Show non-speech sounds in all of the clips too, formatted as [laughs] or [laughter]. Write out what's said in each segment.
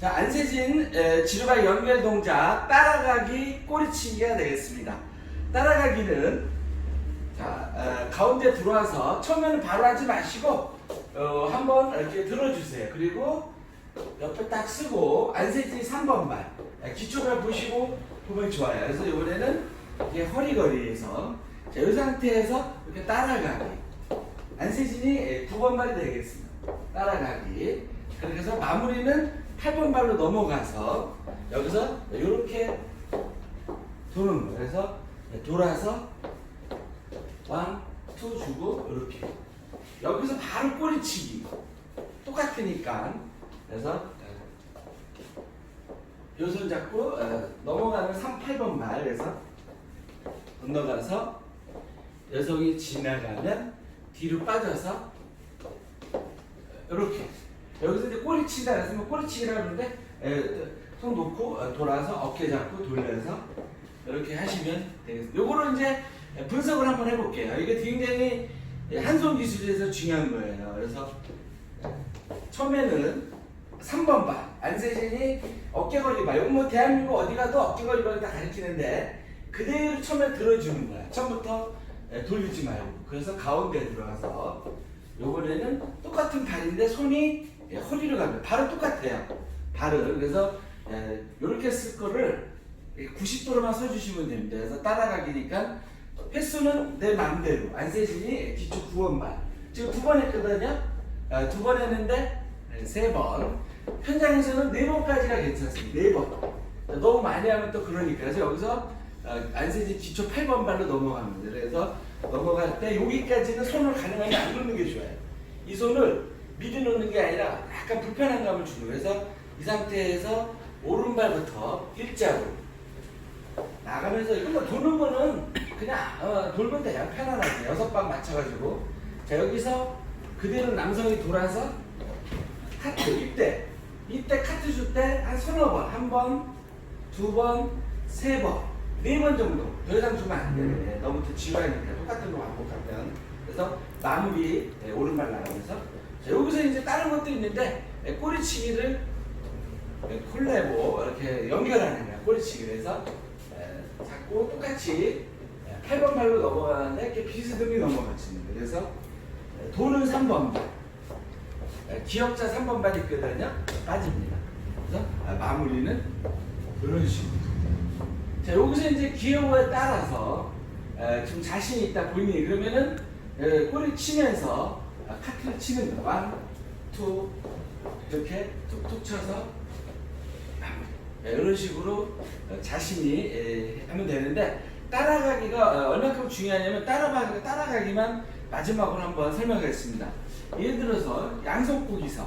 자, 안세진 에, 지루가 연결 동작 따라가기 꼬리치기가 되겠습니다. 따라가기는 자, 어, 가운데 들어와서 처음에는 바로 하지 마시고 어, 한번 이렇게 들어주세요. 그리고 옆에 딱 쓰고 안세진이 3번 발 에, 기초발 보시고 보면 좋아요. 그래서 이번에는 이게 허리거리에서 자, 이 상태에서 이렇게 따라가기 안세진이 9번 발이 되겠습니다. 따라가기 그래서 마무리는 8번 발로 넘어가서 여기서 이렇게 도는 거예요. 그래서 돌아서 왕, 투 주고 이렇게. 여기서 바로 꼬리치기. 똑같으니까. 그래서 요 손 잡고 어, 넘어가는 3, 8번 말. 그래서 건너가서 여성이 지나가면 뒤로 빠져서 이렇게 여기서 이제 꼬리치다 그랬으면 꼬리치기라 그러는데 에, 손 놓고 어, 돌아서 어깨 잡고 돌려서 이렇게 하시면 되겠습니다. 요거를 이제 분석을 한번 해볼게요. 이게 굉장히 한손 기술에서 중요한 거예요. 그래서 처음에는 3번 발 안세진이 발. 이건 뭐 대한민국 어디 가도 어깨걸이 발을 다 가르치는데 그대로 처음에 들어주는 거야. 처음부터 에, 돌리지 말고. 그래서 가운데 들어가서 요번에는 똑같은 발인데 손이 예, 허리로 갑니다. 발은 똑같아요. 발은 그래서 이렇게 쓸 거를 90도로만 써주시면 됩니다. 그래서 따라가기니까 횟수는 내 마음대로 안세진이 기초 9번 발 지금 두 번 했거든요. 아, 두번 했는데 세 번. 현장에서는 네 번까지가 괜찮습니다. 네 번. 너무 많이 하면 또 그러니까 그래서 여기서 어, 안세진 기초 8번 발로 넘어갑니다. 그래서 넘어갈 때 여기까지는 손을 가능하면 안 놓는 게 좋아요. 이 손을 미리 놓는 게 아니라 약간 불편한 감을 거예요. 그래서 이 상태에서 오른발부터 일자로 나가면서 이거 뭐 도는 거는 그냥 어, 돌면 돼요. 편안하게 여섯 방 맞춰가지고 자 여기서 그대로 남성이 돌아서 카트 이때 이때 카트 줄 때 한 서너 번 한 번, 두 번, 세 번, 네 번 정도 더 이상 주면 안 돼. 네, 너무 또 지루하니까 똑같은 거 반복하면 그래서 마무리 네, 오른발 나가면서 자 여기서 이제 다른 것도 있는데 네, 꼬리치기를 네, 콜레보 이렇게 연결하는 거야 꼬리치기를 해서 에, 잡고 똑같이 에, 8번 발로 넘어가는데 이렇게 비스듬히 넘어가시는 거예요. 그래서 에, 도는 3번 발. 에, 기역자 3번 발 있거든요. 빠집니다. 그래서 아, 마무리는 이런 식으로. 자 여기서 이제 기어에 따라서 에, 좀 자신이 있다 본인이. 그러면은 에, 꼬리 치면서 아, 카트를 치는 거 원, 투 이렇게 툭툭 쳐서 네, 이런 식으로 어, 자신이 에, 하면 되는데 따라가기가 어, 얼마큼 중요하냐면 따라가기, 따라가기만 마지막으로 한번 설명하겠습니다. 예를 들어서 양손고기서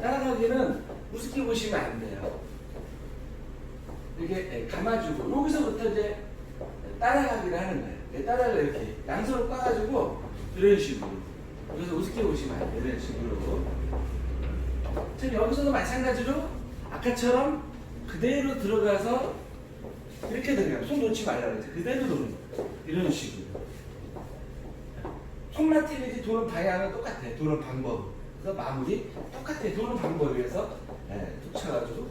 따라가기는 우습게 보시면 안 돼요. 이렇게 에, 감아주고 여기서부터 이제 따라가기를 하는 거예요. 예, 따라가 이렇게 양손을 꽈가지고 이런 식으로 여기서 우습게 보시면 안 돼요. 이런 식으로 지금 여기서도 마찬가지로 아까처럼 그대로 들어가서 이렇게 들어가요. 손 놓지 말라고 그랬죠. 그대로 도는 거예요. 이런 식으로. 틀리지 도는 방향은 똑같아요. 도는 방법. 그래서 마무리 똑같아요. 도는 방법에서 네, 툭 쳐가지고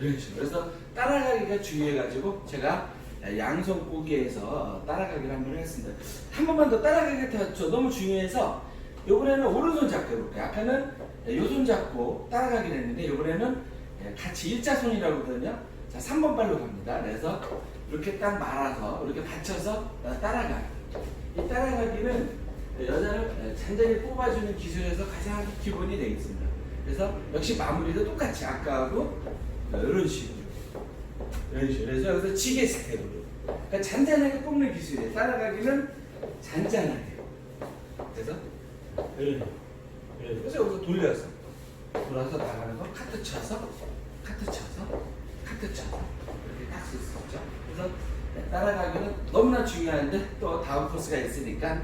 이런 식으로. 그래서 따라가기가 중요해가지고 제가 양손 고기에서 따라가기를 한번 했습니다. 한 번만 더 따라가기가 더 너무 중요해서 이번에는 오른손 잡고 해볼게요. 아까는 요손 잡고 따라가기를 했는데 이번에는 같이 일자손이라고 하거든요. 자, 3번 발로 갑니다. 그래서 이렇게 딱 말아서 이렇게 받쳐서 따라가기. 이 따라가기는 여자를 잔잔히 뽑아주는 기술에서 가장 기본이 되겠습니다. 그래서 역시 마무리도 똑같이 아까하고 이런 식으로. 이런 식으로. 그래서 여기서 지게 스텝으로. 그러니까 잔잔하게 뽑는 기술이에요. 따라가기는 잔잔하게. 그래서 이런 식으로. 그래서 여기서 돌려서 돌아서 나가는 거 카트 쳐서 카트 쳐서 카트 쳐서 이렇게 딱 쓸 수 있죠. 그래서 따라가기는 너무나 중요한데 또 다음 코스가 있으니까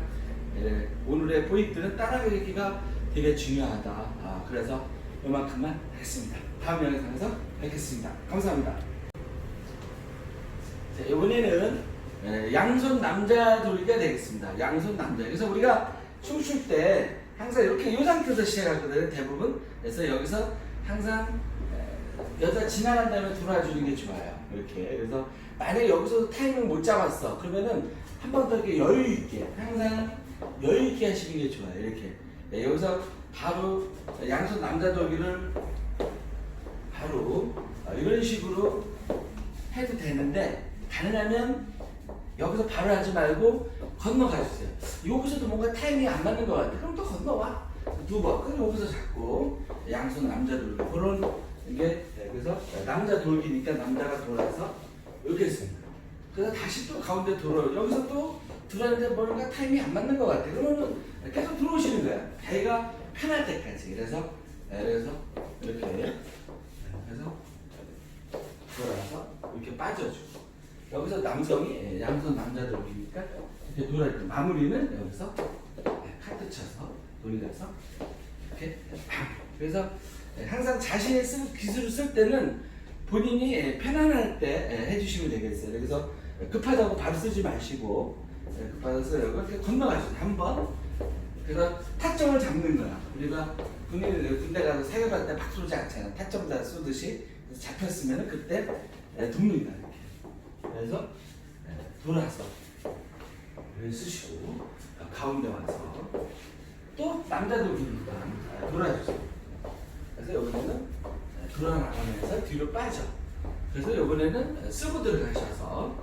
예, 오늘의 포인트는 따라가기가 되게 중요하다. 아, 그래서 이만큼만 하겠습니다. 다음 영상에서 뵙겠습니다. 감사합니다. 자, 이번에는 예, 양손 남자 돌기가 되겠습니다. 양손 남자. 그래서 우리가 춤출 때 항상 이렇게 이 상태에서 시작하거든요. 대부분. 그래서 여기서 항상 에, 여자 지나간 다음에 돌아주는 게 좋아요. 이렇게. 그래서 만약에 여기서 타이밍 못 잡았어. 그러면은 한 번 더 이렇게 여유 있게 항상 여유 있게 하시는 게 좋아요. 이렇게. 네, 여기서 바로 양손 남자 돌기를 바로 어, 이런 식으로 해도 되는데 가능하면 여기서 바로 하지 말고 건너가 주세요. 여기서도 뭔가 타이밍이 안 맞는 것 같아. 그럼 또 건너와. 두 번. 그럼 여기서 잡고 양손 남자 돌기. 그런 이게 네, 그래서 남자 돌기니까 남자가 돌아서 이렇게 했습니다. 그래서 다시 또 가운데 돌아 여기서 또 들어왔는데 뭔가 타이밍이 안 맞는 것 같아. 그러면 계속 들어오시는 거야. 배가 편할 때까지. 그래서 네, 그래서 이렇게 네, 그래서 돌아서 이렇게 빠져주고 여기서 남성이 예, 양손 남자 돌기니까 이렇게 돌아있고 마무리는 여기서 예, 카트 쳐서 돌려서 이렇게 팡. 그래서 예, 항상 자신이 쓴 기술을 쓸 때는 본인이 예, 편안할 때 예, 해주시면 되겠어요. 그래서 급하다고 바로 쓰지 마시고 예, 급하다고 이렇게 건너가시죠. 한번 그래서 타점을 잡는 거야. 우리가 군인 군대 가서 사격할 때 막 쏘지 않잖아. 타점 다 쏘듯이 잡혔으면 그때 예, 돕는 거야. 그래서 예, 돌아서 쓰시고 어, 가운데 와서 또 남자들 기니까 돌아주세요. 그래서 여기는 예, 돌아 나가면서 뒤로 빠져. 그래서 이번에는 쓰고 들어가셔서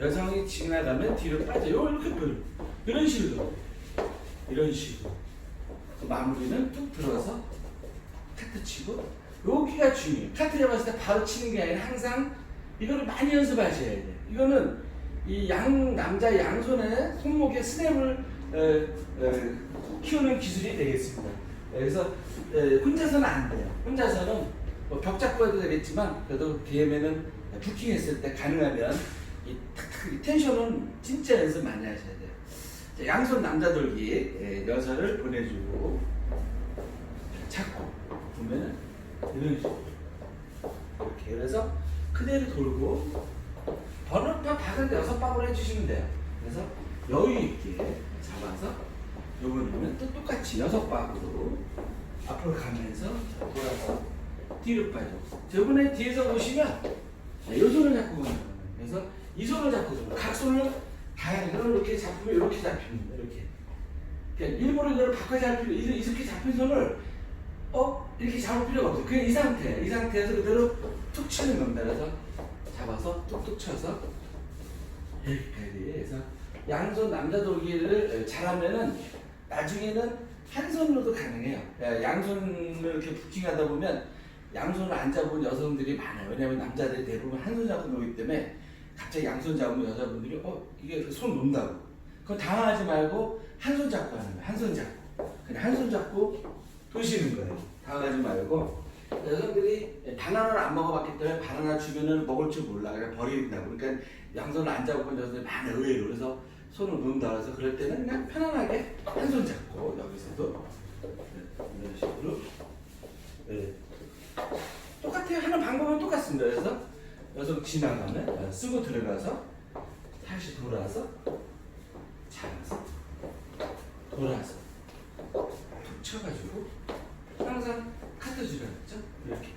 여성이 지나가면 뒤로 빠져. 이렇게 별 이런 식으로 이런 식으로 그 마무리는 뚝 들어서 카트 치고 여기가 중요해요. 카트 잡았을 때 바로 치는 게 아니라 항상 이거를 많이 연습하셔야 돼요. 이거는 이 양 남자 양손에 손목에 스냅을 에, 에, 키우는 기술이 되겠습니다. 그래서 에, 혼자서는 안 돼요. 혼자서는 뭐 벽 잡고 해도 되겠지만 그래도 DM에는 부킹 했을 때 가능하면 이 이 텐션은 진짜 연습 많이 하셔야 돼요. 자, 양손 남자 돌기 예, 여자를 보내주고 찾고 보면은 이런 식으로 이렇게 그래서 그대로 돌고 번호표 박은데 여섯 방울 해주시면 돼요. 그래서 여유 있게 잡아서 요거는 또 똑같이 여섯 방으로 앞으로 가면서 돌아서 뒤로 빠져. 저번에 뒤에서 보시면 이 손을 잡고 가는 거예요. 그래서 이 손을 잡고 들어. 각 손을 다양하게 이렇게 잡으면 이렇게 잡힙니다. 이렇게. 그러니까 일부러 이걸 바꿔 잡히고 이렇게 잡힌 손을 어 이렇게 잡을 필요가 없어요. 그냥 이 상태, 이 상태에서 그대로 툭 치는 겁니다. 그래서 잡아서 툭툭 쳐서 해서 양손 남자 돌기를 잘하면은 나중에는 한 손으로도 가능해요. 예, 양손을 이렇게 부킹하다 보면 양손을 안 잡은 여성들이 많아요. 왜냐하면 남자들이 대부분 한 손 잡고 놀기 때문에 갑자기 양손 잡으면 여자분들이 어 이게 손 논다고. 그거 당황하지 말고 한 손 잡고 하는 거예요. 한 손 잡고 그냥 한 손 잡고 도시는 거예요. 당황하지 말고 여성들이 바나나를 안 먹어봤기 때문에 바나나 주면은 먹을 줄 몰라 그냥 버린다고. 그러니까 양손을 안 잡고 본 여성들이 많아요. 의외로 그래서 손을 놓는다 그래서 그럴 때는 그냥 편안하게 한 손 잡고 여기서도 네, 이런 식으로 네. 똑같아요. 하는 방법은 똑같습니다. 그래서 여성 지나가면 어, 쓰고 들어가서 다시 돌아서 잡아서 돌아서 툭 쳐가지고 항상 카트 줄여놨죠. 이렇게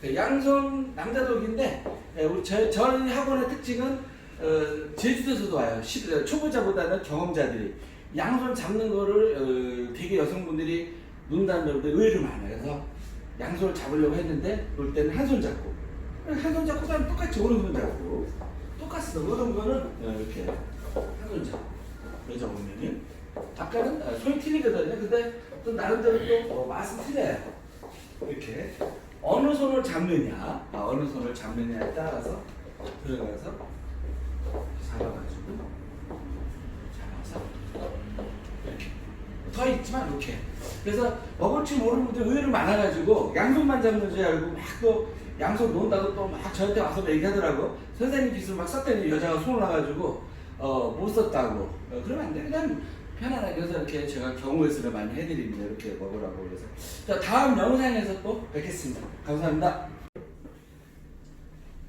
그 양손 남자독인데 예, 우리 저, 저희 학원의 특징은 어, 제주도에서도 와요. 시- 어, 초보자보다는 경험자들이 양손 잡는 거를 어, 되게 여성분들이 논다는 분들 의외로 많아요. 그래서 양손을 잡으려고 했는데 그럴 때는 한 손 잡고 한 손 잡고 그다음 똑같이 오른손 잡고 똑같습니다. 모든 거는 어, 이렇게 한 손 잡고 그러자 보면은 어, 손이 틀리거든요. 근데 또 나름대로 또 어, 맛은 틀려요. 이렇게. 어느 손을 잡느냐, 아, 어느 손을 잡느냐에 따라서 들어가서 잡아가지고 잡아서 이렇게. 더 있지만 이렇게. 그래서 먹을 줄 모르는 분들 의외로 많아가지고 양손만 잡는 줄 알고 막 또 양손 놓는다고 또 막 저한테 와서 얘기하더라고. 선생님 기술 막 썼더니 여자가 손을 놔가지고 어 못 썼다고. 어, 그러면 안 돼 그냥 편안하게 그래서 이렇게 제가 경우의 수를 많이 해드립니다. 이렇게 먹으라고 그래서. 자 다음 영상에서 또 뵙겠습니다. 감사합니다.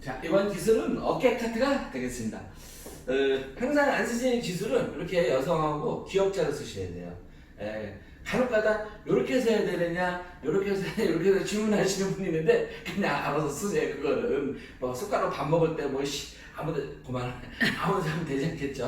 자 이번 기술은 어깨 카트가 되겠습니다. 어, 항상 안 쓰시는 기술은 이렇게 여성하고 기억자로 쓰셔야 돼요. 예, 간혹가다 이렇게 해서 해야 되느냐, 이렇게 해서 해야 이렇게 해서 주문하시는 분이 있는데 그냥 알아서 쓰세요. 그거는 뭐 숟가락 밥 먹을 때 뭐 아무도 그만 아무도 하면 되지 않겠죠.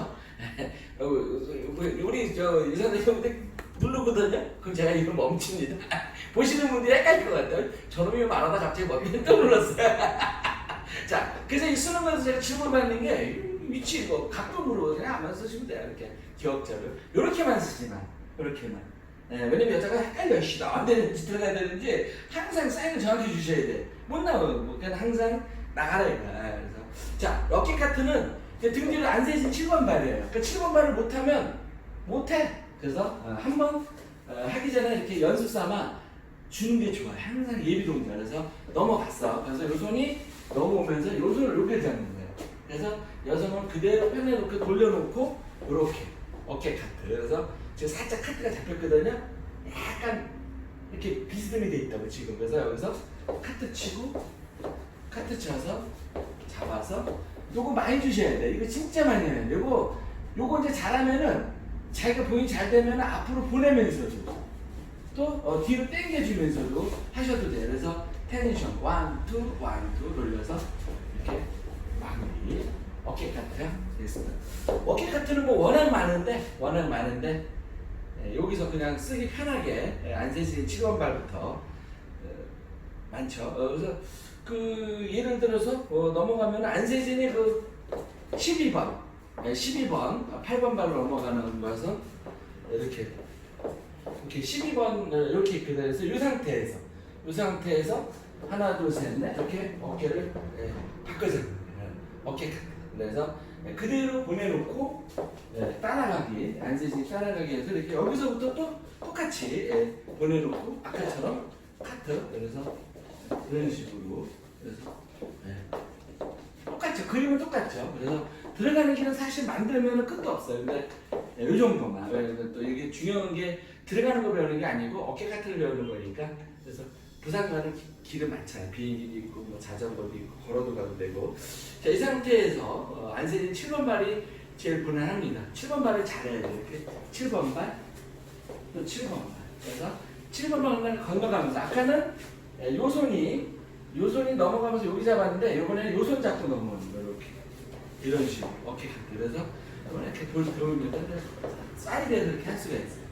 어, 우리 저 이사장님한테 누르거든요. 그럼 제가 이거 멈춥니다. [laughs] 보시는 분들이 헷갈릴 것 같아요. 저놈이 말하다 갑자기 또 눌렀어요. [laughs] 자, 그래서 이 쓰는 거에서 제가 질문 받는 게 위치 뭐 각도으로 그냥 안만 쓰시면 돼요. 이렇게 기억자를 이렇게만 쓰지만 이렇게만. 네, 왜냐면 여자가 헷갈려 씨 되는지 들어가야 되는지 항상 사인을 정확히 주셔야 돼. 못 나와요. 뭐 그냥 항상 나가라 이거야. 그래서 자 럭키 카트는 이제 등 뒤로 안 세진 7번 발이에요. 그러니까 7번 발을 못하면 못해. 그래서 어, 한번 어, 하기 전에 이렇게 연습 삼아 주는 게 좋아요. 항상 예비 동작. 그래서 넘어갔어. 그래서 요 손이 넘어오면서 요 손을 이렇게 잡는 거예요. 그래서 여성을 그대로 펴내놓고 돌려놓고 이렇게 어깨 카트. 그래서 지금 살짝 카트가 잡혔거든요. 약간 이렇게 비스듬히 돼 있다고 지금. 그래서 여기서 카트 치고 카트 쳐서 잡아서 요거 많이 주셔야 돼. 이거 진짜 많이 해야 돼. 요거 요거 이제 잘하면은 자기가 본인 잘 되면 앞으로 보내면서도 또 어, 뒤로 당겨주면서도 하셔도 돼요. 그래서 텐션 원, 투, 원, 투 돌려서 이렇게 마무리 어깨 카트가 됐습니다. 어깨 카트는 뭐 워낙 많은데 워낙 많은데 예, 여기서 그냥 쓰기 편하게 예, 안세신 7번 발부터 어, 많죠. 어, 그래서 그 예를 들어서 어, 넘어가면 안세진이 그 12번, 예, 12번, 8번 발로 넘어가는 것은 이렇게 이렇게 12번 이렇게 돼서 이 상태에서 이 상태에서 하나 둘셋넷 이렇게 어깨를 예, 바꿔서 어깨. 그래서 그대로 보내놓고 예, 따라가기 안세진 따라가기 해서 이렇게 여기서부터 또 똑같이 예, 보내놓고 아까처럼 카트 그래서 이런 식으로 그래서 예, 똑같죠. 그림은 똑같죠. 그래서 들어가는 길은 사실 만들면 끝도 없어요. 근데 예, 이 정도만. 왜냐면 또 이게 중요한 게 들어가는 거 배우는 게 아니고 어깨 카트를 배우는 거니까. 그래서 부산 가는 기- 길은 많잖아요. 비행기도 있고 뭐 자전거도 있고 걸어도 가도 되고. 자, 이 상태에서 어, 안세진 7번 발이 제일 무난합니다. 7번 발을 잘해야 돼요. 이렇게 7번 발 또 7번 발. 그래서 7번 발을 건너가면서 아까는 예, 요 손이 요 손이 넘어가면서 여기 잡았는데 요번에는 요 손 잡고 넘어오는 거예요. 이렇게. 이런 식으로. 어깨 그래서 이렇게 돌 들어오면 사이드에서 이렇게 할 수가 있어요.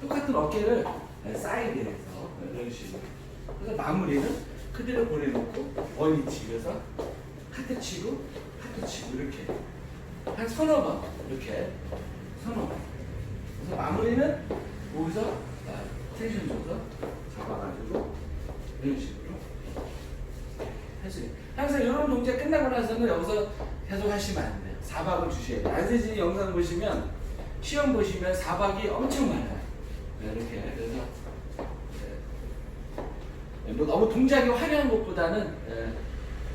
똑같은 어깨를 네, 사이드에서. 이런 식으로 그래서 마무리는 그대로 보내놓고 원위치 그래서 카트 치고 카트 치고 이렇게 한 서너 번 이렇게 서너 번. 그래서 마무리는 여기서 아, 텐션 줘서 잡아가지고 이런 식으로 할수 있어요. 항상 이런 동작 끝나고 나서는 여기서 계속 하시면 안 돼요. 4박을 주셔야 돼요. 안세진 영상 보시면 시험 보시면 4박이 엄청 많아요. 네, 이렇게 그래서 네, 뭐 너무 동작이 화려한 것보다는 예,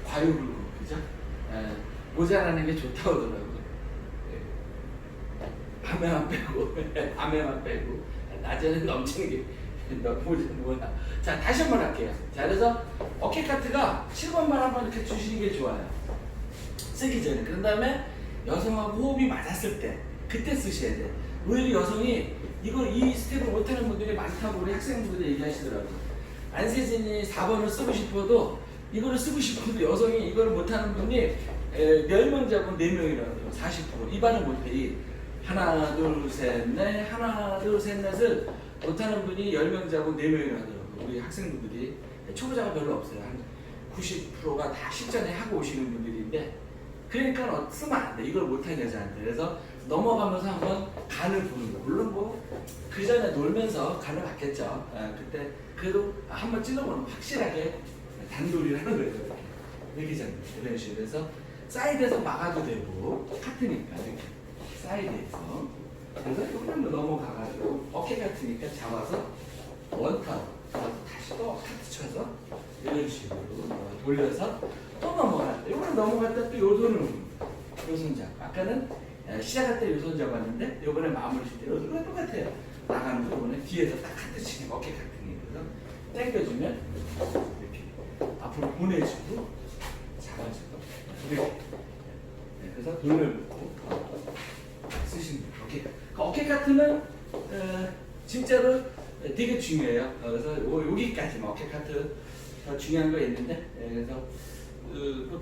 과유불급 그죠? 예, 모자라는 게 좋다고 하더라고요. 예, 밤에만 빼고 [laughs] 밤에만 빼고 낮에는 넘치는 게 너- 모자 뭐야? 자 다시 한번 할게요. 자 그래서 어깨 카트가 7번만 한번 이렇게 주시는 게 좋아요. 쓰기 전에 그런 다음에 여성하고 호흡이 맞았을 때 그때 쓰셔야 돼. 오히려 여성이 이걸 이 스텝을 못하는 분들이 많다고 우리 학생분들이 얘기하시더라고요. 안세진이 4번을 쓰고 싶어도 이거를 쓰고 싶어도 여성이 이걸 못하는 분이 10명 잡으면 4명이라고요. 40%. 이반은 못해. 이 하나, 둘, 셋, 넷, 하나, 둘, 셋, 넷을 못하는 분이 10명 잡으면 4명이라더라고요. 우리 학생분들이. 초보자가 별로 없어요. 한 90%가 다 실전에 하고 오시는 분들인데 그러니까 어, 쓰면 안 돼. 이걸 못하는 여자한테. 그래서 넘어가면서 한번 간을 보는 거. 물론 뭐 그 전에 놀면서 간을 봤겠죠. 아, 그때 그래도 한번 찔러보면 확실하게 단돌이를 하는 거예요. 전 이런 식으로 해서 사이드에서 막아도 되고 카트니까 이렇게 사이드에서. 그래서 조금 한번 넘어가가지고 어깨 같으니까 잡아서 그래서 다시 또 카트 쳐서 이런 식으로 어, 돌려서 또 이거는 넘어갈 때또요 손을 요 손 잡. 아까는 에, 시작할 때 요 손 잡았는데 요번에 마무리 칠때 요손은 똑같아요. 나가는 거 이번에 뒤에서 딱 카트 치는 어깨 그래서 당겨주면 이렇게 앞으로 보내주고 잡아주고 이렇게 네, 그래서 돌려 놓고 쓰시면 돼요 어깨 그 어깨 카트는 어, 진짜로 되게 중요해요. 어, 그래서 요- 여기까지만 어깨 카트 더 중요한 거 있는데 예, 그래서 그,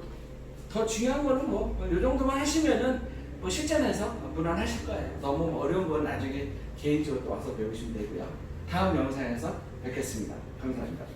뭐더 중요한 거는 뭐이 정도만 하시면은 뭐 실전에서 무난하실 거예요. 너무 어려운 건 나중에 개인적으로 또 와서 배우시면 되고요. 다음 영상에서 뵙겠습니다. 감사합니다.